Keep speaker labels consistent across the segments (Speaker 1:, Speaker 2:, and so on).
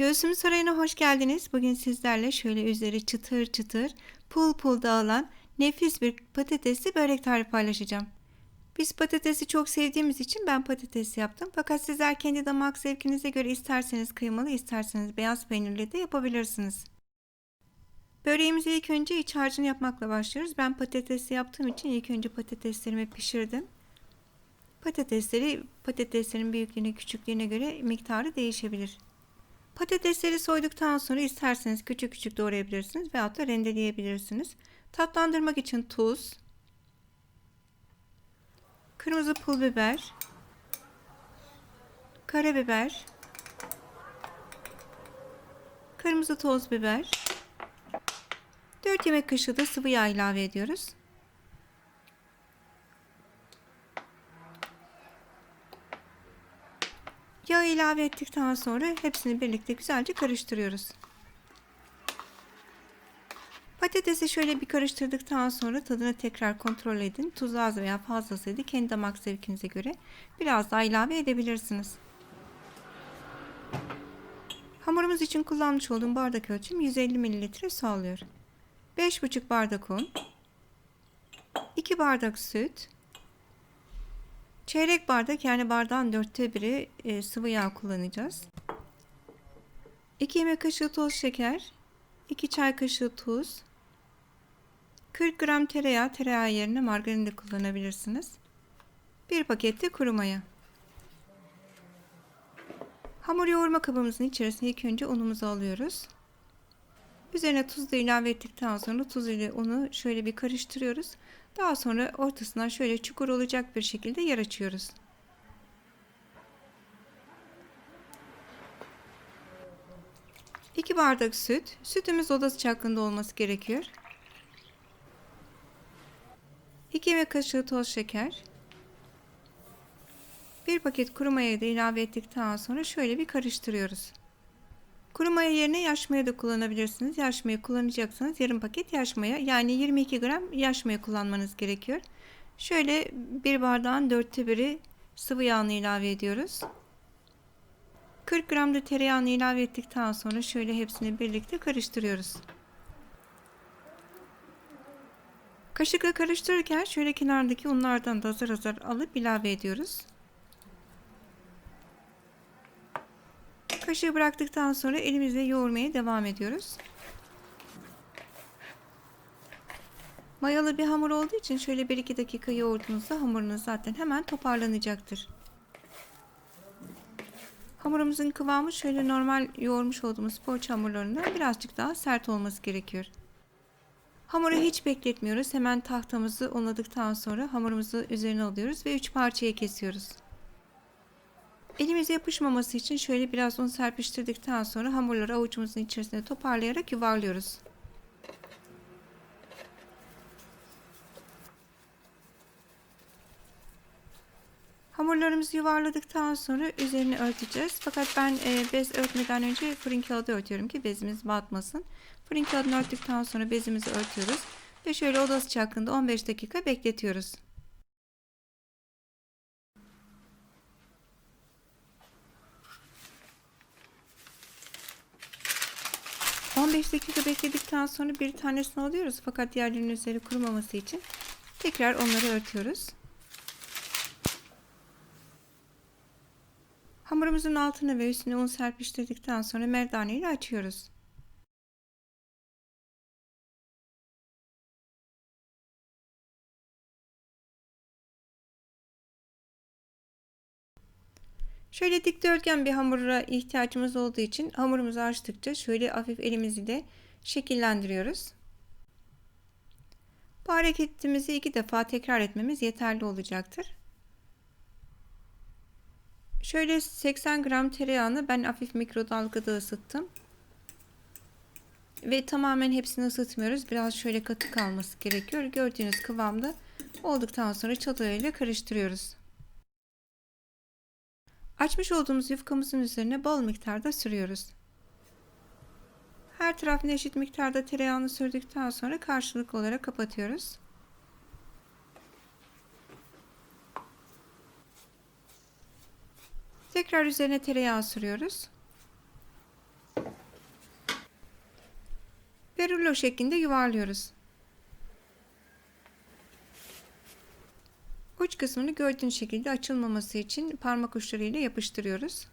Speaker 1: Göğsüm Sarayı'na hoş geldiniz. Bugün sizlerle şöyle üzeri çıtır çıtır, pul pul dağılan nefis bir patatesli börek tarifi paylaşacağım. Biz patatesi çok sevdiğimiz için ben patates yaptım. Fakat sizler kendi damak zevkinize göre isterseniz kıymalı, isterseniz beyaz peynirli de yapabilirsiniz. Böreğimizi ilk önce iç harcını yapmakla başlıyoruz. Ben patatesli yaptığım için ilk önce patateslerimi pişirdim. Patatesleri patateslerin büyüklüğüne, küçüklüğüne göre miktarı değişebilir. Patatesleri soyduktan sonra isterseniz küçük küçük doğrayabilirsiniz veyahut da rendeleyebilirsiniz. Tatlandırmak için tuz, kırmızı pul biber, karabiber, kırmızı toz biber, 4 yemek kaşığı da sıvı yağ ilave ediyoruz. İlave ettikten sonra hepsini birlikte güzelce karıştırıyoruz. Patatesi şöyle bir karıştırdıktan sonra tadını tekrar kontrol edin. Tuz az veya fazlasıydı. Kendi damak zevkinize göre biraz daha ilave edebilirsiniz. Hamurumuz için kullanmış olduğum bardak ölçüm 150 ml su alıyor. 5,5 bardak un, 2 bardak süt, Çeyrek bardak yani bardağın dörtte biri e, sıvı yağ kullanacağız. 2 yemek kaşığı toz şeker, 2 çay kaşığı tuz, 40 gram tereyağı, tereyağı yerine margarin de kullanabilirsiniz. 1 paket de kuru maya. Hamur yoğurma kabımızın içerisine ilk önce unumuzu alıyoruz. Üzerine tuz da ilave ettikten sonra tuz ile unu şöyle bir karıştırıyoruz. Daha sonra ortasından şöyle çukur olacak bir şekilde yer açıyoruz. İki bardak süt. Sütümüz oda sıcaklığında olması gerekiyor. 2 yemek kaşığı toz şeker. Bir paket kuru mayayı da ilave ettikten sonra şöyle bir karıştırıyoruz. Kuru maya yerine yaş maya da kullanabilirsiniz. Yaş maya kullanacaksanız yarım paket yaş maya yani 22 gram yaş maya kullanmanız gerekiyor. Şöyle bir bardağın dörtte biri sıvı yağını ilave ediyoruz. 40 gram da tereyağını ilave ettikten sonra şöyle hepsini birlikte karıştırıyoruz. Kaşıkla karıştırırken şöyle kenardaki unlardan da azar azar alıp ilave ediyoruz. Kaşığı bıraktıktan sonra elimizle yoğurmaya devam ediyoruz. Mayalı bir hamur olduğu için şöyle 1-2 dakika yoğurduğunuzda hamurunuz zaten hemen toparlanacaktır. Hamurumuzun kıvamı şöyle normal yoğurmuş olduğumuz poğaça hamurlarından birazcık daha sert olması gerekiyor. Hamuru hiç bekletmiyoruz. Hemen tahtamızı unladıktan sonra hamurumuzu üzerine alıyoruz ve 3 parçaya kesiyoruz. Elimize yapışmaması için şöyle biraz un serpiştirdikten sonra hamurları avucumuzun içerisine toparlayarak yuvarlıyoruz. Hamurlarımızı yuvarladıktan sonra üzerini örteceğiz. Fakat ben e, bez örtmeden önce fırın kağıdı örtüyorum ki bezimiz batmasın. Fırın kağıdını örttükten sonra bezimizi örtüyoruz. Ve şöyle oda sıcaklığında 15 dakika bekletiyoruz. 15 dakika bekledikten sonra bir tanesini alıyoruz fakat diğerlerinin üzeri kurumaması için tekrar onları örtüyoruz. Hamurumuzun altını ve üstüne un serpiştirdikten sonra merdane ile açıyoruz. Şöyle dikdörtgen bir hamura ihtiyacımız olduğu için hamurumuzu açtıkça şöyle hafif elimizi de şekillendiriyoruz. Bu hareketimizi iki defa tekrar etmemiz yeterli olacaktır. Şöyle 80 gram tereyağını ben hafif mikrodalgada ısıttım. Ve tamamen hepsini ısıtmıyoruz. Biraz şöyle katı kalması gerekiyor. Gördüğünüz kıvamda olduktan sonra çatıyla karıştırıyoruz. Açmış olduğumuz yufkamızın üzerine bol miktarda sürüyoruz. Her tarafına eşit miktarda tereyağını sürdükten sonra karşılıklı olarak kapatıyoruz. Tekrar üzerine tereyağı sürüyoruz. Ve rulo şeklinde yuvarlıyoruz. Uç kısmını gördüğünüz şekilde açılmaması için parmak uçlarıyla yapıştırıyoruz.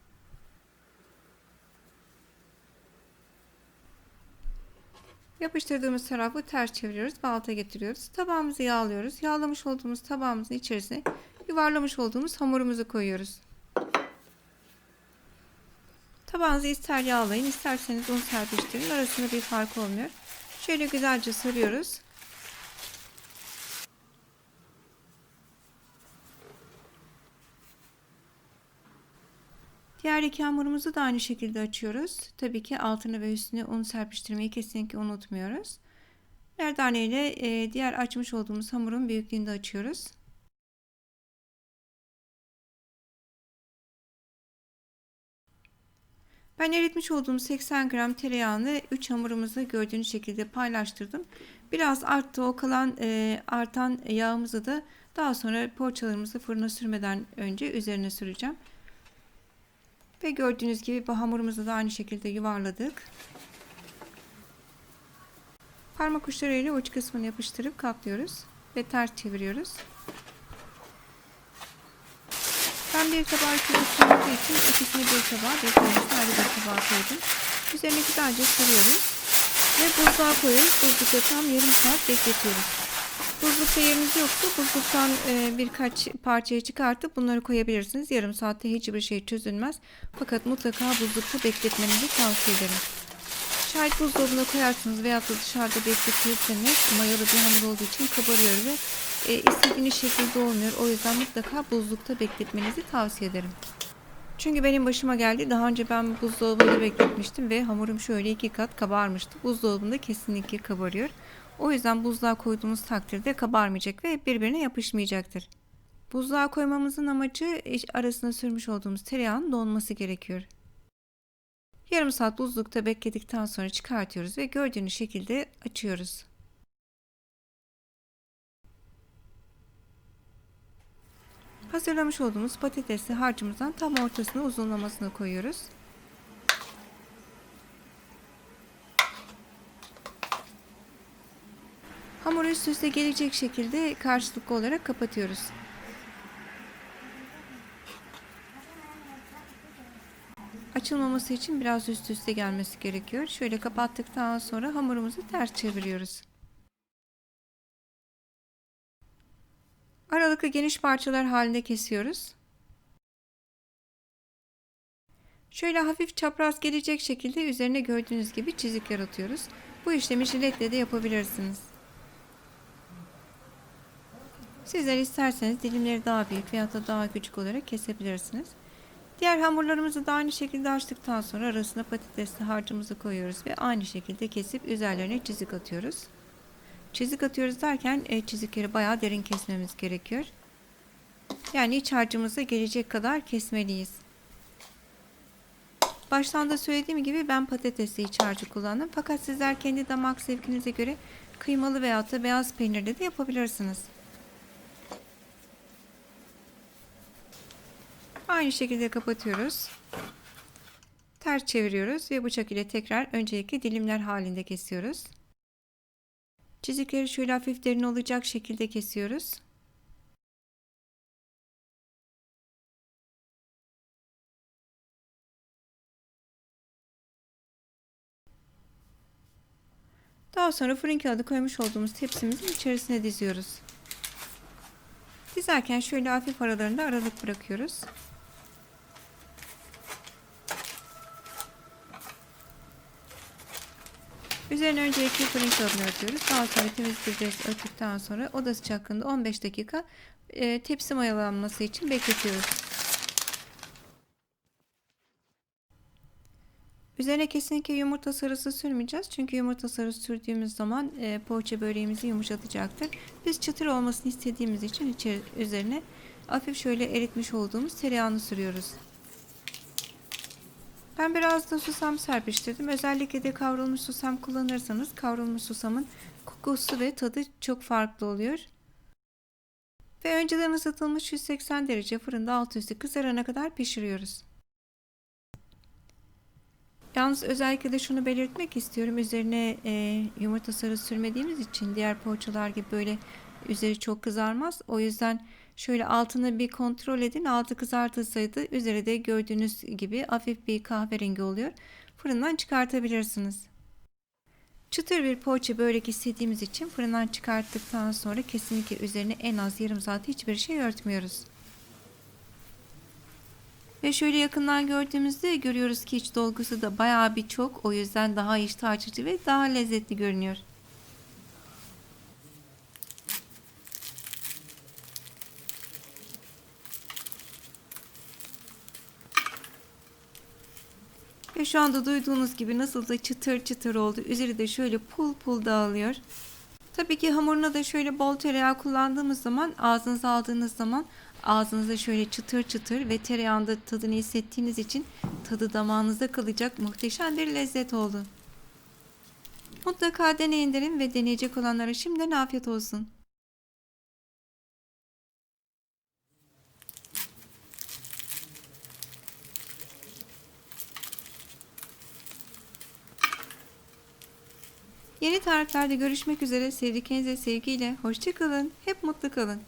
Speaker 1: Yapıştırdığımız tarafı ters çeviriyoruz ve alta getiriyoruz. Tabağımızı yağlıyoruz. Yağlamış olduğumuz tabağımızın içerisine yuvarlamış olduğumuz hamurumuzu koyuyoruz. Tabağınızı ister yağlayın isterseniz un serpiştirin. Arasında bir fark olmuyor. Şöyle güzelce sarıyoruz. Diğer iki hamurumuzu da aynı şekilde açıyoruz. Tabii ki altını ve üstüne un serpiştirmeyi kesinlikle unutmuyoruz. Merdane ile e, diğer açmış olduğumuz hamurun büyüklüğünde açıyoruz. Ben eritmiş olduğum 80 gram tereyağını 3 hamurumuzu gördüğünüz şekilde paylaştırdım. Biraz arttı o kalan e, artan yağımızı da daha sonra poğaçalarımızı fırına sürmeden önce üzerine süreceğim. Ve gördüğünüz gibi bu hamurumuzu da aynı şekilde yuvarladık. Parmak uçlarıyla uç kısmını yapıştırıp kaplıyoruz ve ters çeviriyoruz. Ben bir tabağı ısındığı için ikisini bir tabağa, bir tanesini ayrı bir tabağa koydum. Üzerine güzelce sarıyoruz. Ve buzluğa koyuyoruz. Buzlukta tam yarım saat bekletiyoruz. Buzlukta yeriniz yoksa buzluktan e, birkaç parçayı çıkartıp bunları koyabilirsiniz. Yarım saatte hiçbir şey çözülmez. Fakat mutlaka buzlukta bekletmenizi tavsiye ederim. Şayet buzdolabına koyarsınız veya da dışarıda bekletirseniz mayalı bir hamur olduğu için kabarıyor ve e, istediğiniz şekilde olmuyor. O yüzden mutlaka buzlukta bekletmenizi tavsiye ederim. Çünkü benim başıma geldi. Daha önce ben buzdolabında bekletmiştim ve hamurum şöyle iki kat kabarmıştı. Buzdolabında kesinlikle kabarıyor. O yüzden buzluğa koyduğumuz takdirde kabarmayacak ve birbirine yapışmayacaktır. Buzluğa koymamızın amacı arasına sürmüş olduğumuz tereyağın donması gerekiyor. Yarım saat buzlukta bekledikten sonra çıkartıyoruz ve gördüğünüz şekilde açıyoruz. Hazırlamış olduğumuz patatesli harcımızdan tam ortasına uzunlamasını koyuyoruz. Hamuru üst üste gelecek şekilde karşılıklı olarak kapatıyoruz. Açılmaması için biraz üst üste gelmesi gerekiyor. Şöyle kapattıktan sonra hamurumuzu ters çeviriyoruz. Aralıklı geniş parçalar halinde kesiyoruz. Şöyle hafif çapraz gelecek şekilde üzerine gördüğünüz gibi çizik yaratıyoruz. Bu işlemi jiletle de yapabilirsiniz. Sizler isterseniz dilimleri daha büyük veya da daha küçük olarak kesebilirsiniz. Diğer hamurlarımızı da aynı şekilde açtıktan sonra arasına patatesli harcımızı koyuyoruz ve aynı şekilde kesip üzerlerine çizik atıyoruz. Çizik atıyoruz derken e, çizikleri bayağı derin kesmemiz gerekiyor. Yani iç harcımıza gelecek kadar kesmeliyiz. Baştan da söylediğim gibi ben patatesli iç harcı kullandım. Fakat sizler kendi damak zevkinize göre kıymalı veya da beyaz peynirle de yapabilirsiniz. Aynı şekilde kapatıyoruz. Ters çeviriyoruz ve bıçak ile tekrar önceki dilimler halinde kesiyoruz. Çizikleri şöyle hafif derin olacak şekilde kesiyoruz. Daha sonra fırın kağıdı koymuş olduğumuz tepsimizin içerisine diziyoruz. Dizerken şöyle hafif aralarında aralık bırakıyoruz. Üzerine öncelikle fırın kağıdını örtüyoruz. Daha sonra temiz bir bez örttükten sonra oda sıcaklığında 15 dakika e, tepsi mayalanması için bekletiyoruz. Üzerine kesinlikle yumurta sarısı sürmeyeceğiz. Çünkü yumurta sarısı sürdüğümüz zaman e, poğaça böreğimizi yumuşatacaktır. Biz çıtır olmasını istediğimiz için içeri, üzerine hafif şöyle eritmiş olduğumuz tereyağını sürüyoruz. Ben biraz da susam serpiştirdim. Özellikle de kavrulmuş susam kullanırsanız kavrulmuş susamın kokusu ve tadı çok farklı oluyor. Ve önceden ısıtılmış 180 derece fırında alt üstü kızarana kadar pişiriyoruz. Yalnız özellikle de şunu belirtmek istiyorum. Üzerine e, yumurta sarısı sürmediğimiz için diğer poğaçalar gibi böyle üzeri çok kızarmaz. O yüzden şöyle altını bir kontrol edin. Altı kızartılsaydı üzeri de gördüğünüz gibi hafif bir kahverengi oluyor. Fırından çıkartabilirsiniz. Çıtır bir poğaça börek istediğimiz için fırından çıkarttıktan sonra kesinlikle üzerine en az yarım saat hiçbir şey örtmüyoruz. Ve şöyle yakından gördüğümüzde görüyoruz ki iç dolgusu da bayağı bir çok. O yüzden daha iştah açıcı ve daha lezzetli görünüyor. Şu anda duyduğunuz gibi nasıl da çıtır çıtır oldu. Üzeri de şöyle pul pul dağılıyor. Tabii ki hamuruna da şöyle bol tereyağı kullandığımız zaman ağzınıza aldığınız zaman ağzınızda şöyle çıtır çıtır ve tereyağında tadını hissettiğiniz için tadı damağınızda kalacak muhteşem bir lezzet oldu. Mutlaka deneyin derim ve deneyecek olanlara şimdiden afiyet olsun. Yeni tariflerde görüşmek üzere. Sevdiklerinize sevgiyle. Hoşçakalın. Hep mutlu kalın.